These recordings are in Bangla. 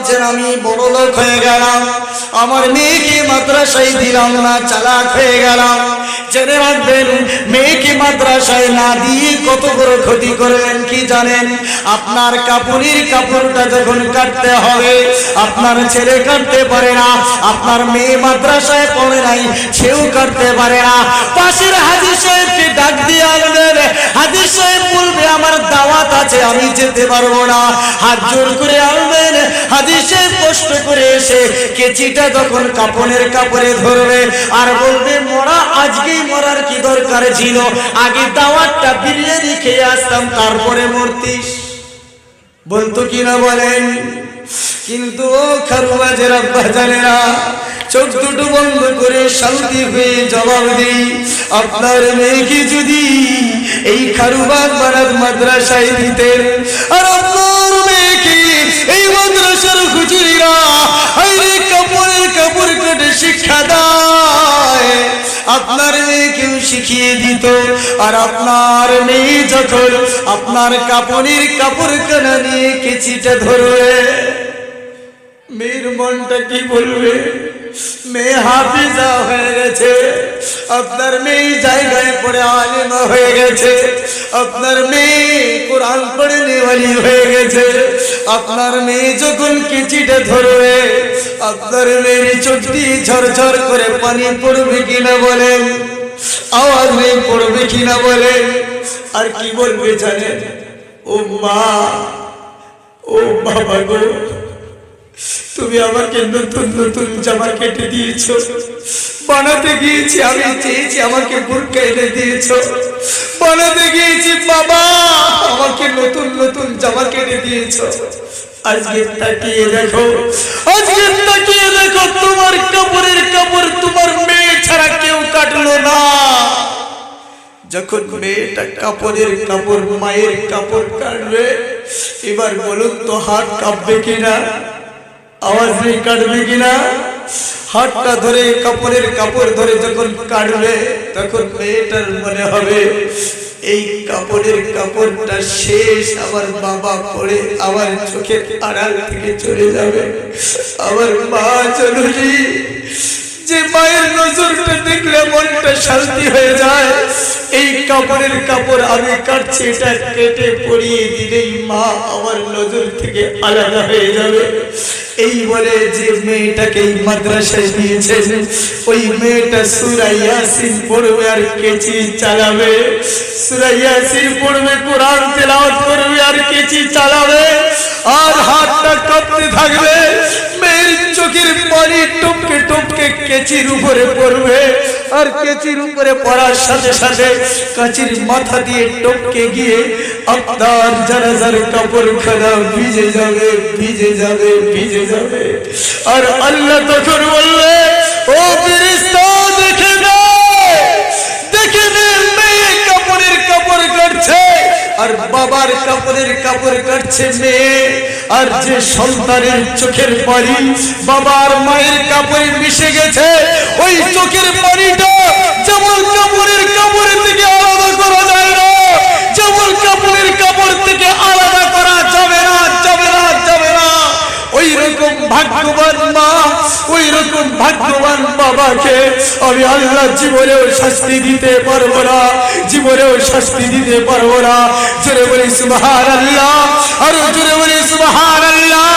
ভাবছেন আমি বড় লোক হয়ে গেলাম। আমার মেয়েকে মাদ্রাসায় দিলাম না, চালাক হয়ে গেলাম। জেনে রাখবেন, মেয়েকে মাদ্রাসায় না দিয়ে কত বড় ক্ষতি করলেন কি জানেন? আপনার কাপড়ের কাপড়টা যখন কাটতে হবে, আপনার ছেলে কাটতে পারে না, আপনার মেয়ে মাদ্রাসায় পড়ে নাই, সেও কাটতে পারে না। পাশের হাজির সাহেবকে ডাক দিয়ে আনবেন হাজির সাহেব বলবে, আমার দাওয়াত আছে, আমি যেতে পারব না। হাত জোর করে আনবেন হাজির সাহেব কষ্ট করে এসে কেচিটা যখন কাপনের কাপড়ে ধরবে আর বলবে, মরা, আজকেই মরার কি দরকার ছিল? আগে দাওয়াতটা বিরিয়ানি খেয়ে আসতাম, তারপরে মরতিস। বলতো কিনা বলেন? কিন্তু ও খারুবাজের আব্বা জানে না চোখ দুটো বন্ধ করে শান্তি হয়ে জবাব দিই, আপনার মেয়েকে যদি এই খারুবাজ বারাত মাদ্রাসায় দিতেন। আর আপনার মেয়েকে এই মাদ্রাসার হুজুরিরা আইরে কাপড়ের কাপড় কেটে শিক্ষা দেয়। আপনার মেয়েকেও শিখিয়ে দিত। আর আপনার মেয়ে যখন আপনার কাপড়ের কাপড় কেনা নিয়ে কেচিটা ধরবে, মেয়ের মনটা কি বলবে? মেয়ে হাফিজা হয়ে গেছে। আপনার মেয়ে জায়গায় পড়ে আলিমা হয়ে গেছে। আপনার মেয়ে কোরআন পড়ে নেওয়ালি হয়ে গেছে। আপনার মেয়ে যখন কেচিটা ধরবে, আপনার মেয়ের চোখটি ঝরঝর করে পানি পড়বে কিনা বলেন। আওয়াজ নেই, পড়বে কিনা বলেন। আর কি বলবে জানেন? ও মা, ও বাবা গো। তুমি আমাকে নতুন নতুন জামা কেটে দিয়েছ। বানাতে গিয়েছি, আমি চেয়েছি আমাকে বুরকা এনে দিয়েছ। বানাতে গিয়েছি, বাবা, আমাকে নতুন নতুন জামা কেটে দিয়েছ। দেখো তোমার কাপড় তোমার ছাড়া কেউ কাটলো না। যখন কাপড়ের কাপড়, মায়ের কাটবে, এবার বলুন তো হাত কাঁপবে কিনা? আওয়াজ নেই কাটবে কিনা? হাতটা ধরে, কাপড়ের কাপড় ধরে যখন কাটবে, তখন মেয়েটার মনে হবে, এই কাপড়ের কাপড়টা শেষ, আমার বাবা পড়ে, আমার চোখের আড়াল থেকে চলে যাবে। আমার মা চলুনি যে মায়ের নজরটা দেখলে মনটা শান্তি হয়ে যায়। এই কাপড়ের কাপড় আমি কাটছি, এটা কেটে পরিয়ে দিলেই মা আমার নজর থেকে আলাদা হয়ে যাবে। এই বলে যে মেয়েটাকে এই মাদ্রাসায় দিয়েছে ওই মেয়েটা সুরাইয়াসিন পড়বে আর কেচি চালাবে। সুরাইয়াসিন পড়বে, কোরআন তেলাওয়াত করবে আর কেচি চালাবে। আর হাতটা কাঁপতে থাকবে, মেয়ের চোখের পানি টপকে টপকে কেচির উপরে পড়বে। আর কেচির উপরে পড়ার সাথে সাথে কাচির মাথা দিয়ে টপকে গিয়ে আপনার জানাজার কাপড় খানা ভিজে যাবে ভিজে যাবে ভিজে যাবে। আর আল্লাহ তখন বলবে ও আর বাবার কাপড়ের কাপড় কাটছে মেয়ে। আর যে সন্তানের চোখের পানি বাবার মায়ের কাপড়ে মিশে গেছে, ওই চোখের পানিটা যেমন কাপড়ের কাপড়ের থেকে আলাদা করা যায় না যেমন কাপড়ের কাপড় থেকে আলাদা করা যাবে না যাবে না যাবে না ওই রকম ভাগ্যবান মা ওই রকম ভাগ্যবান বাবাকে আমি আল্লাহ জীবনেও শাস্তি দিতে পারব না, জীবনেও শাস্তি দিতে পারব না। জোরে বলি সুবাহার আল্লাহ আর জোরে বলি সুবাহার আল্লাহ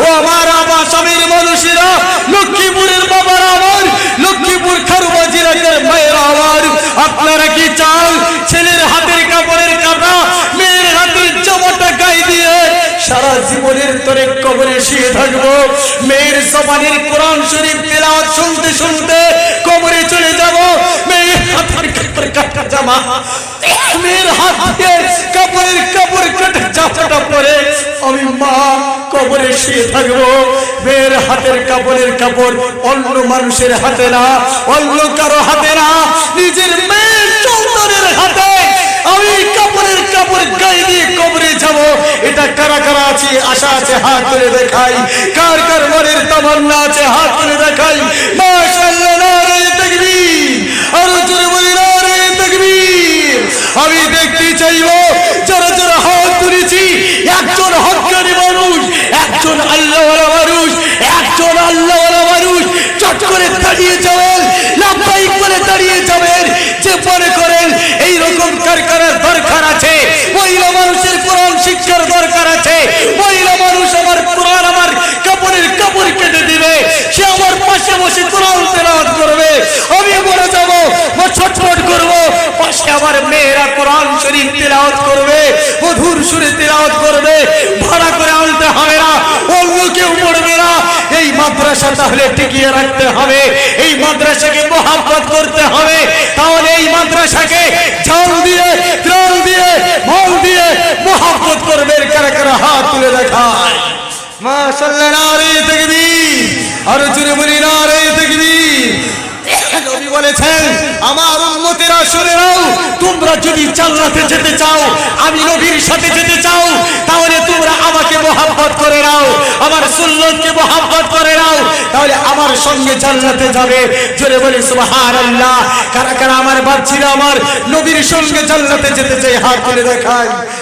ও আমার স্বামীর মানুষেরা, লক্ষ্মীপুরের বাবার আমার লক্ষ্মীপুর খারুবা জিরাকের মায়ের আমার আপনারা কি চান ছেলের হাতের কাপড়ের কাপড়া মেয়ের হাতের জামাটা গায়ে দিয়ে সারা জীবনের তরে কবরে শুয়ে থাকব। মেয়ের সবানের কোরআন শরীফ তেলাওয়াত শুনতে শুনতে কবরে চলে যাব। মেয়ের হাতের কাপড় কাটা জামা, মেয়ের হাত কাপড়ের কাপড় কাটা জামাটা পরে আমি মা কবরে শুয়ে থাকব। মেয়ের হাতের কাপড়ের কাপড় অন্য মানুষের হাতে না, অন্য কারও হাতে না। নিজের মেয়ের চৌতরের হাতে আমি কাপড়ের কাপড় গায়ে দিয়ে কবরে যাব। এটা কারা কারা আছে? আশা আছে, হাত তুলে দেখাই। কার কার মনের তামান্না আছে, হাত তুলে দেখাই। মাশাআল্লাহ, নারে তাকবীর। আর জোরে বলি, নারে তাকবীর। আমি দেখতে চাইব, যারা যারা হাত তুলেছি, একজন হকানি মানুষ, একজন আল্লাহওয়ালা বসে বসে কোরআন তেলাওয়াত করবে। আমি মরে যাব ও ছটফট করব, পাশে আমার মেয়েরা কোরআন শরীফ তেলাওয়াত করবে, মধুর সুরে তেলাওয়াত করবে, ভাড়া করে আনতে হবে না অন্য কেউ মরবে না। এই মাদ্রাসা তাহলে টিকিয়ে রাখতে হবে, এই মাদ্রাসাকে মোহাম্মত করতে হবে। তাহলে এই মাদ্রাসাকে জল দিয়ে জল দিয়ে, মাল দিয়ে মোহাম্মত করবে কারা কারা হাত তুলে দেখায়। মাশাল্লাহ, নারী তাকবীর আর জুড়ে বলি নারে তাকবীর নবী বলেছেন আমার উম্মতেরা শুনে নাও তোমরা যদি জান্নাতে যেতে চাও আমি নবীর সাথে যেতে চাও তাহলে তোমরা আমাকে মোহাম্মত করে নাও আমার সুন্নতকে মোহাম্মত করে নাও তাহলে আমার সঙ্গে জান্নাতে যাবে। জোরে বলি সুবহানাল্লাহ। কারা কারা আমার বাচ্চিরা আমার নবীর সঙ্গে জান্নাতে যেতে চাই হাত তুলে দেখায়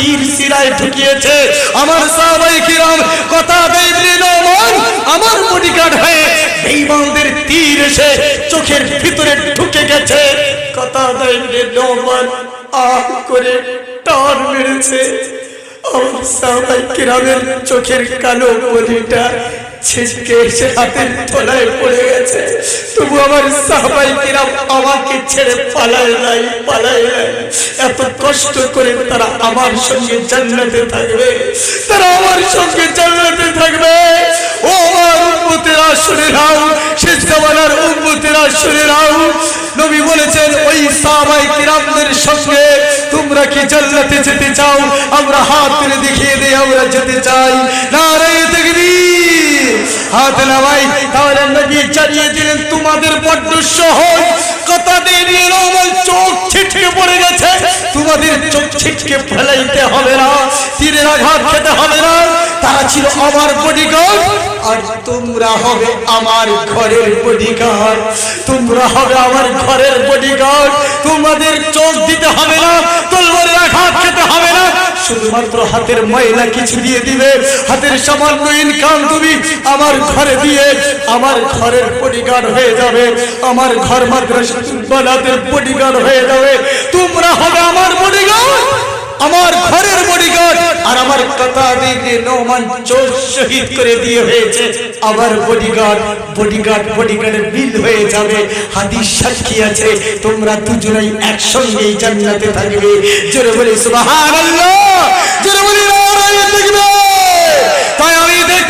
তীর সিরায় ঢুকিয়েছে। আমার সবাই কিরাম কথা আমার বডিগার্ড হয়ে মন্দির তীর এসে চোখের ভিতরে ঢুকে গেছে। কথা ইবনে নোমান, আহ করে টান মেরেছে। চোখের কালো এসে হাতের তলায় পড়ে গেছে। তবু আমার কিরাম আমাকে ছেড়ে পালায় নাই পালায় নাই। এত কষ্ট করে তারা আমার সঙ্গে থাকবে। তারা আমার সঙ্গে জান্নাতে থাকবে। ও আমার উম্মতেরা শুনে নাও শেষ জামানার শুনে নাও নবী বলেছেন, ওই সাহাবাই কিরামদের সঙ্গে তোমরা কি জান্নাতে যেতে চাও? আমরা হাত তুলে দেখিয়ে দিই আমরা যেতে চাই। নারায় হাত নামাই, তাহলে নবী চালিয়ে দিলেন, তোমাদের বড্ড সহজ। কথা দিয়ে তোমাদের চোখ ছিটকে ফেলাইতে হবে না। তীরের আঘাত খেতে হবে না। তারা ছিল আমার বডিগার্ড আর তোমরা হবে আমার ঘরের বডিগার্ড তোমরা হবে আমার ঘরের বডিগার্ড তোমাদের চোখ দিতে হবে না, তলবারের আঘাত খেতে হবে না। শুধুমাত্র হাতের ময়লা কিছু দিয়ে দিবে। হাতের সামান্য ইনকাম তুমি আমার ঘরে দিয়ে আমার ঘরের বডিগার্ড হয়ে যাবে। আমার ঘর মাদ্রাসা বানাতে বডিগার্ড হয়ে যাবে। তোমরা হবে আমার বডিগার্ড আমার ঘরের বডিগার্ড। আর আমার কথা দিয়ে নোমান চোর শহীদ করে দিয়ে হয়েছে। আমার বডিগার্ড বডিগার্ড, বডিগার্ডের বিল হয়ে যাবে। হাদিস সাক্ষী আছে, তোমরা দুজনেই একসঙ্গে জান্নাতে থাকবে। জোরে বলি, সুবহানাল্লাহ! জোরে বলি, নারায়ে তাকবীর